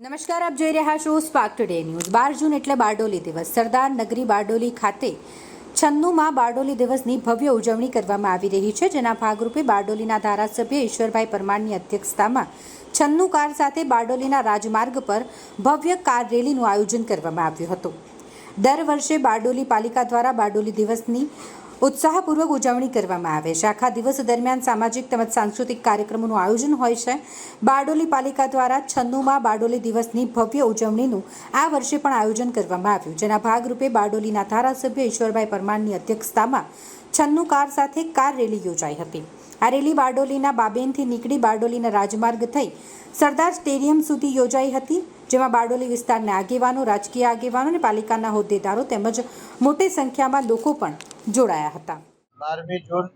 નમસ્કાર, આપ જોઈ રહ્યા છો સ્પાર્ક ટુડે ન્યૂઝ બાર જૂન એટલે બારડોલી દિવસ. સરદાર નગરી બારડોલી ખાતે છન્નુમાં બારડોલી દિવસની ભવ્ય ઉજવણી કરવામાં આવી રહી છે, જેના ભાગરૂપે બારડોલીના ધારાસભ્ય ઈશ્વરભાઈ પરમારની અધ્યક્ષતામાં છન્નુ કાર સાથે બારડોલીના રાજમાર્ગ પર ભવ્ય કાર રેલીનું આયોજન કરવામાં આવ્યું હતું. દર વર્ષે બારડોલી પાલિકા દ્વારા બારડોલી દિવસની ઉત્સાહપૂર્વક ઉજવણી કરવામાં આવે છે. આખા દિવસ દરમિયાન સામાજિક તેમજ સાંસ્કૃતિક કાર્યક્રમોનું આયોજન હોય છે. બારડોલી પાલિકા દ્વારા છન્નુમાં બારડોલી દિવસની ભવ્ય ઉજવણીનું આ વર્ષે પણ આયોજન કરવામાં આવ્યું. જેના ભાગરૂપે બારડોલીના ધારાસભ્ય ઈશ્વરભાઈ પરમારની અધ્યક્ષતામાં છન્નુ કાર સાથે કાર રેલી યોજાઈ હતી. આ રેલી બારડોલીના બાબેનથી નીકળી બારડોલીના રાજમાર્ગ થઈ સરદાર સ્ટેડિયમ સુધી યોજાઈ હતી. જેમાં બારડોલી વિસ્તારના આગેવાનો, રાજકીય આગેવાનો અને પાલિકાના હોદ્દેદારો તેમજ મોટી સંખ્યામાં લોકો પણ જોડાયા હતા. બારમી જૂન,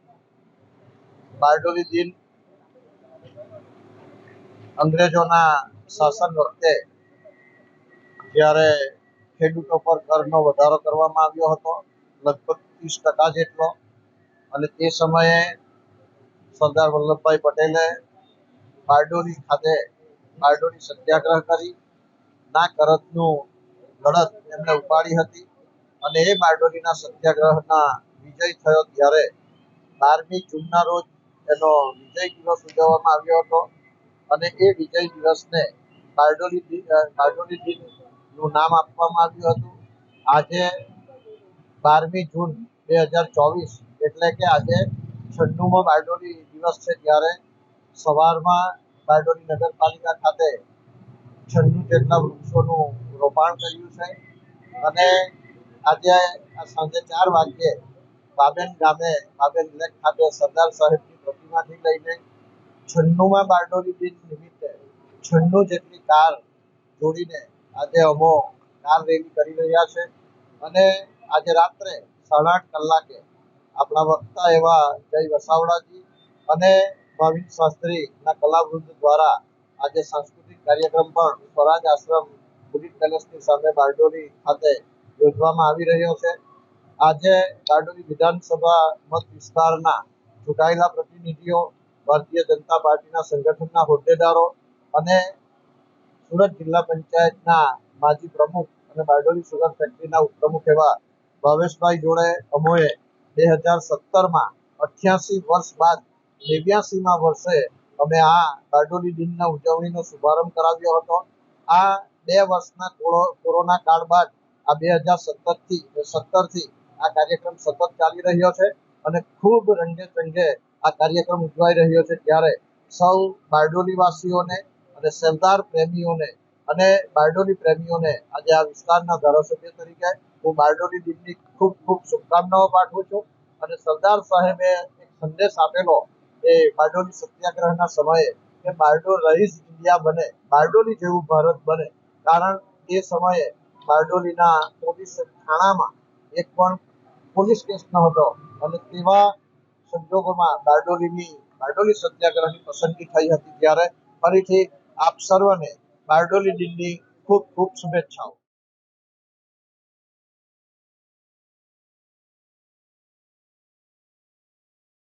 બારડોલી દિન અંગ્રેજોના શાસન વખતે જ્યારે ખેડૂતો પર કરનો વધારો કરવામાં આવ્યો હતો, લગભગ ત્રીસ ટકા જેટલો, અને તે સમયે સરદાર વલ્લભભાઈ પટેલે બારડોલી ખાતે બારડોલી સત્યાગ્રહ કરી ના કરતનું લડત એમણે ઉપાડી હતી અને એ બારડોલીના સત્યાગ્રહના વિજય થયો ત્યારે બારમી જૂનના રોજ એનો વિજય દિવસ ઉજવવામાં આવ્યો હતો અને એ વિજય દિવસને બારડોલી બારડોલી દિનનું નામ આપવામાં આવ્યું હતું. આજે બારમી જૂન બે હજાર ચોવીસ એટલે કે આજે છન્નુમો બારડોલી દિવસ છે ત્યારે સવારમાં બારડોલી નગરપાલિકા ખાતે છન્નું જેટલા વૃક્ષોનું રોપાણ કર્યું છે. અને આજે સાંજે ચાર વાગ્યે બાબેન ગામે, બાબેન લેક ખાતે સરદાર સાહેબની પ્રતિમાથી લઈને છન્નુમાં બારડોલી દિન નિમિત્તે છન્નું જેટલી કાર જોડીને આજે અમો કાર રેલી કરી રહ્યા છે. અને આજે રાત્રે સાડા આઠ કલાકે આપણા વક્તા એવા જય વસાવડાજી અને ભાવિન શાસ્ત્રીના કલાવૃંદ દ્વારા આજે સાંસ્કૃતિક કાર્યક્રમ પણ સ્વરાજ આશ્રમ બુદ્ધિસ્ટ પેલેસની સામે બારડોલી ખાતે યોજવામાં આવી રહ્યો છે. આજે બારડોલી વિધાનસભા મત વિસ્તારના ચૂંટાયેલા પ્રતિનિધિઓ, ભારતીય જનતા પાર્ટીના સંગઠનના હોદ્દેદારો અને સુરત જિલ્લા પંચાયતના માજી પ્રમુખ અને બારડોલી સુગર ફેક્ટરીના ઉપપ્રમુખ એવા ભાવેશભાઈ જોડે અમોએ બે હજાર સત્તરમાં અઠ્યાસી વર્ષ બાદ નેવ્યાસીમાં વર્ષે અમે આ બારડોલી દિનના ઉજવણીનો શુભારંભ કરાવ્યો હતો. આ બે વર્ષના કોરોના કાળ બાદ આ બે હજાર સત્તરથી સત્તરથી આ કાર્યક્રમ સતત ચાલી રહ્યો છે અને ખૂબ રંગે ચંગે આ કાર્યક્રમ ઉજવાઈ રહ્યો છે ત્યારે સૌ બારડોલી વાસીઓને અને સરદાર પ્રેમીઓને અને બારડોલી પ્રેમીઓને આજે આ વિસ્તારના ધારાસભ્ય તરીકે હું બારડોલી દિનની ખૂબ ખૂબ શુભકામનાઓ પાઠવું છું અને સરદાર સાહેબે એક સંદેશ આપેલો એ બારડોલી સત્યાગ્રહના સમયે કે બારડોલ રહીશ ઇન્ડિયા બને, બારડોલી જેવું ભારત બને. કારણ એ સમયે બારડોલીના પોલીસ થાણામાં એક પણ પોલીસ કેસ ન હતો અને તેવા સંજોગોમાં બારડોલીની, બારડોલી સત્યાગ્રહની પસંદગી થઈ હતી ત્યારે. ફરીથી આપ સર્વને બારડોલી દિનની ખૂબ ખૂબ શુભેચ્છાઓ.